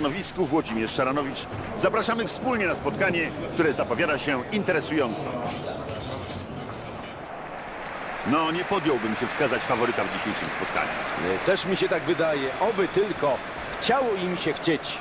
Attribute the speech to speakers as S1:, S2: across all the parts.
S1: stanowisku Włodzimierz Szaranowicz. Zapraszamy wspólnie na spotkanie, które zapowiada się interesująco. No, nie podjąłbym się wskazać faworyta w dzisiejszym spotkaniu.
S2: Też mi się tak wydaje. Oby tylko chciało im się chcieć.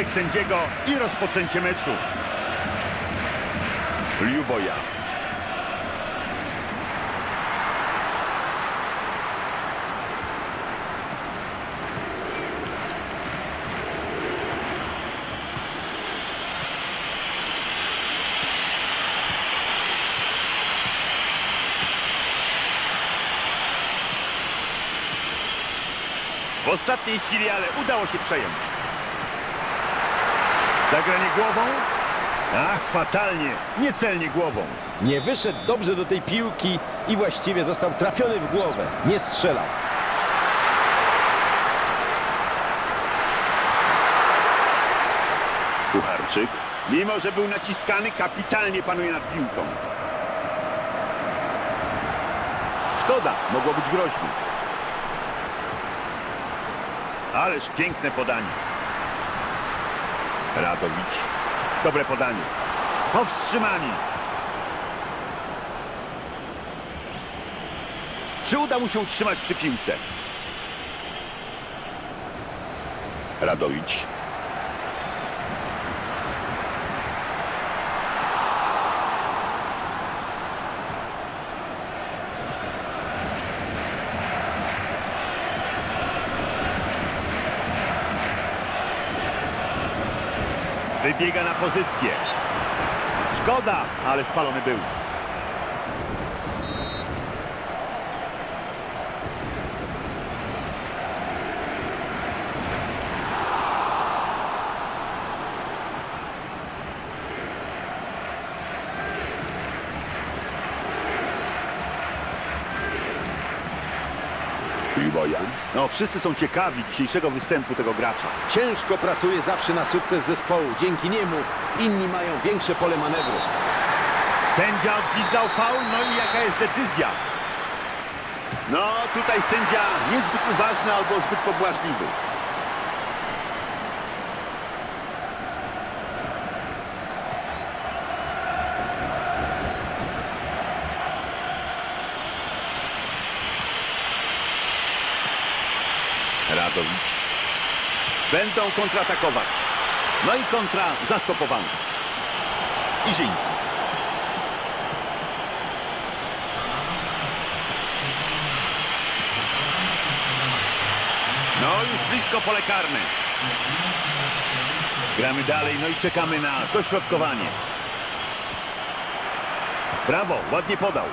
S1: Gwizdek sędziego i rozpoczęcie meczu. Liuboja. W ostatniej chwili, ale udało się przejąć. Zagranie głową? Ach, fatalnie, niecelnie głową.
S2: Nie wyszedł dobrze do tej piłki i właściwie został trafiony w głowę. Nie strzelał.
S1: Kucharczyk, mimo że był naciskany, kapitalnie panuje nad piłką. Szkoda, mogło być groźnie. Ależ piękne podanie. Radowicz. Dobre podanie. Powstrzymani. Czy uda mu się utrzymać przy piłce? Radowicz. Wybiega na pozycję. Szkoda, ale spalony był. Bojan. No, wszyscy są ciekawi dzisiejszego występu tego gracza.
S2: Ciężko pracuje zawsze na sukces zespołu. Dzięki niemu inni mają większe pole manewru.
S1: Sędzia odgwizdał faul, no i jaka jest decyzja? No, tutaj sędzia niezbyt uważny albo zbyt pobłażliwy. Radowicz. Będą kontratakować. No i kontra zastopowana. I Ziński. No już blisko pole karne. Gramy dalej, no i czekamy na dośrodkowanie. Brawo, ładnie podał.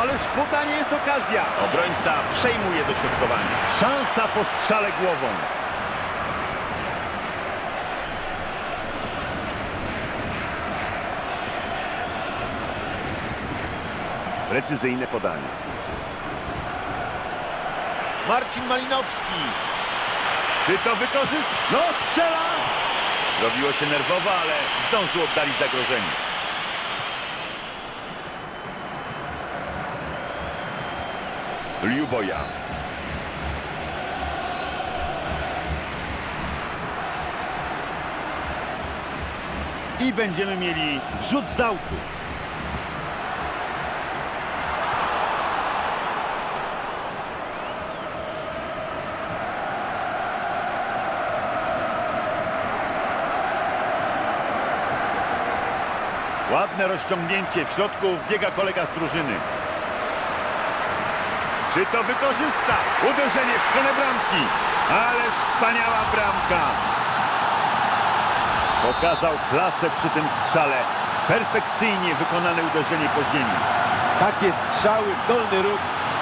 S1: Ależ podanie jest okazja. Obrońca przejmuje dośrodkowanie. Szansa po strzale głową. Precyzyjne podanie. Marcin Malinowski. Czy to wykorzyst? No strzela! Robiło się nerwowo, ale zdążył oddalić zagrożenie. Liuboja. I będziemy mieli wrzut z autu. Ładne rozciągnięcie. W środku biega kolega z drużyny. Czy to wykorzysta? Uderzenie w stronę bramki. Ależ wspaniała bramka. Pokazał klasę przy tym strzale. Perfekcyjnie wykonane uderzenie po ziemi.
S2: Takie strzały w dolny róg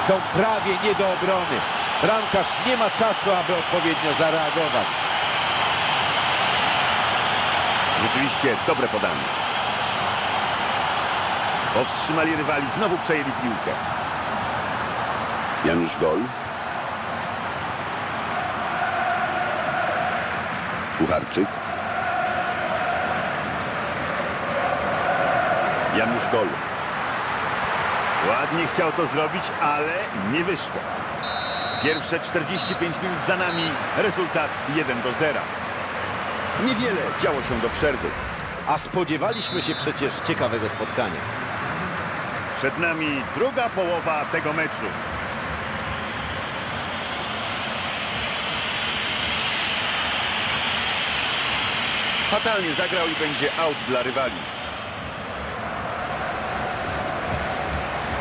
S2: są prawie nie do obrony. Bramkarz nie ma czasu, aby odpowiednio zareagować.
S1: Rzeczywiście dobre podanie. Powstrzymali rywali, znowu przejęli piłkę. Janusz Gol. Kucharczyk. Janusz Gol. Ładnie chciał to zrobić, ale nie wyszło. Pierwsze 45 minut za nami, rezultat 1 do 0. Niewiele działo się do przerwy.
S2: A spodziewaliśmy się przecież ciekawego spotkania.
S1: Przed nami druga połowa tego meczu. Fatalnie zagrał i będzie out dla rywali.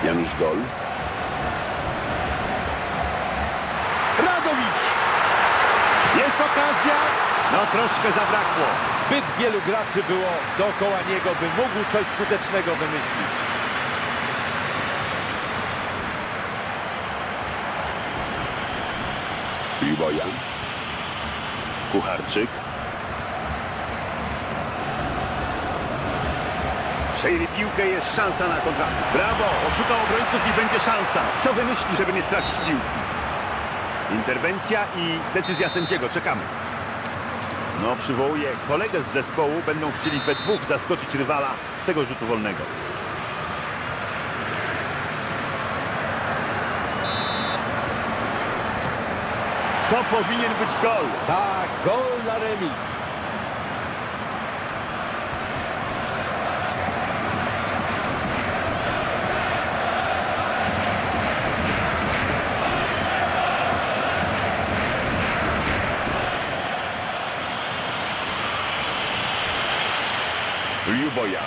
S1: Janusz Gol. Radowicz! Jest okazja. No troszkę zabrakło.
S2: Zbyt wielu graczy było dookoła niego, by mógł coś skutecznego wymyślić.
S1: Libojan. Kucharczyk. Przejęli piłkę, jest szansa na kontra. Brawo, oszukał obrońców i będzie szansa. Co wymyśli, żeby nie stracić piłki? Interwencja i decyzja sędziego. Czekamy. No, przywołuje kolegę z zespołu. Będą chcieli we dwóch zaskoczyć rywala z tego rzutu wolnego. To powinien być gol.
S2: Tak, gol na remis.
S1: Liuboja.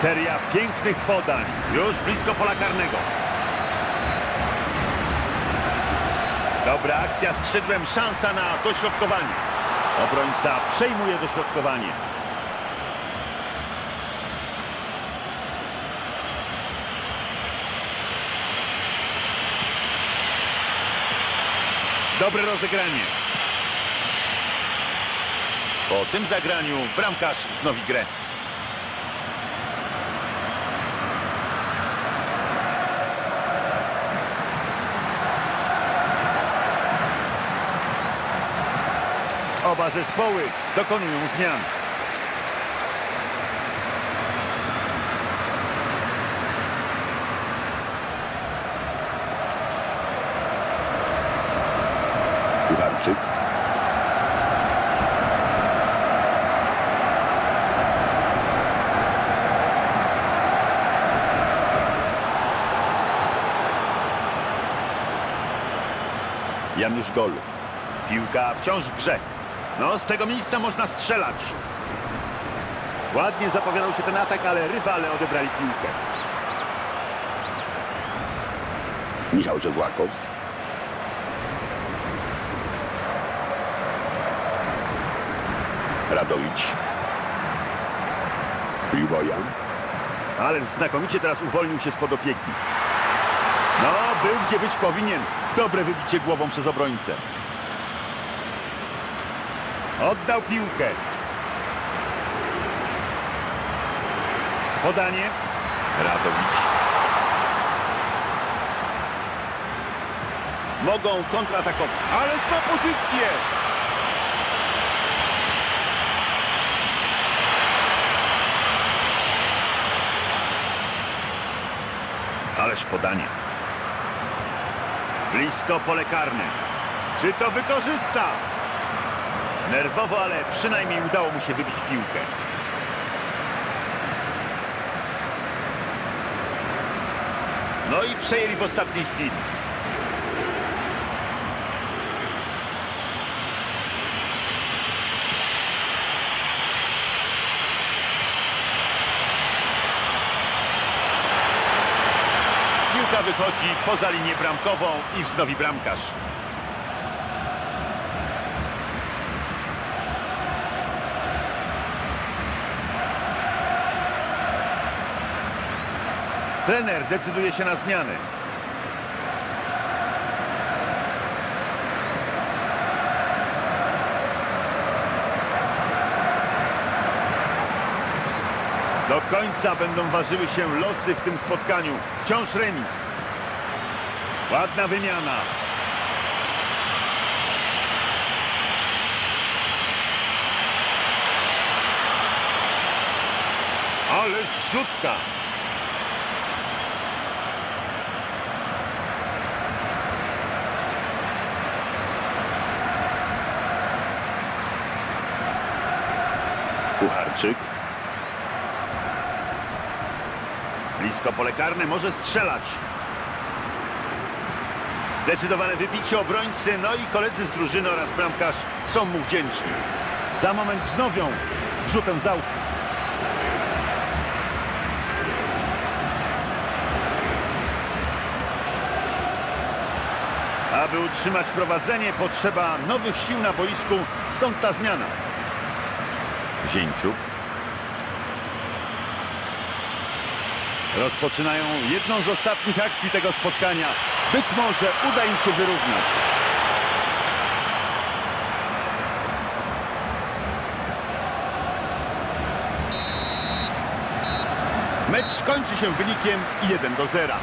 S1: Seria pięknych podań. Już blisko pola karnego. Dobra akcja skrzydłem. Szansa na dośrodkowanie. Obrońca przejmuje dośrodkowanie. Dobre rozegranie. Po tym zagraniu bramkarz wznowi grę. Oba zespoły dokonują zmian. Kucharczyk. Janusz Gol. Piłka wciąż w grze. No, z tego miejsca można strzelać. Ładnie zapowiadał się ten atak, ale rywale odebrali piłkę. Michał Żewłakow. Radowicz. Liubojan. Ale znakomicie teraz uwolnił się spod opieki. No, był gdzie być powinien. Dobre wybicie głową przez obrońcę. Oddał piłkę. Podanie. Radowicz. Mogą kontratakować. Ależ ma pozycję. Ależ podanie. Blisko pole karne. Czy to wykorzysta? Nerwowo, ale przynajmniej udało mu się wybić piłkę. No i przejęli w ostatniej chwili. Wychodzi poza linię bramkową i wznowi bramkarz. Trener decyduje się na zmianę. Końca będą ważyły się losy w tym spotkaniu. Wciąż remis. Ładna wymiana. Ależ rzutka. Kucharczyk. Blisko pole karne, może strzelać. Zdecydowane wybicie obrońcy, no i koledzy z drużyny oraz bramkarz są mu wdzięczni. Za moment wznowią wrzutem z. Aby utrzymać prowadzenie potrzeba nowych sił na boisku, stąd ta zmiana. Zięciuk. Rozpoczynają jedną z ostatnich akcji tego spotkania. Być może uda im się wyrównać. Mecz kończy się wynikiem 1 do 0.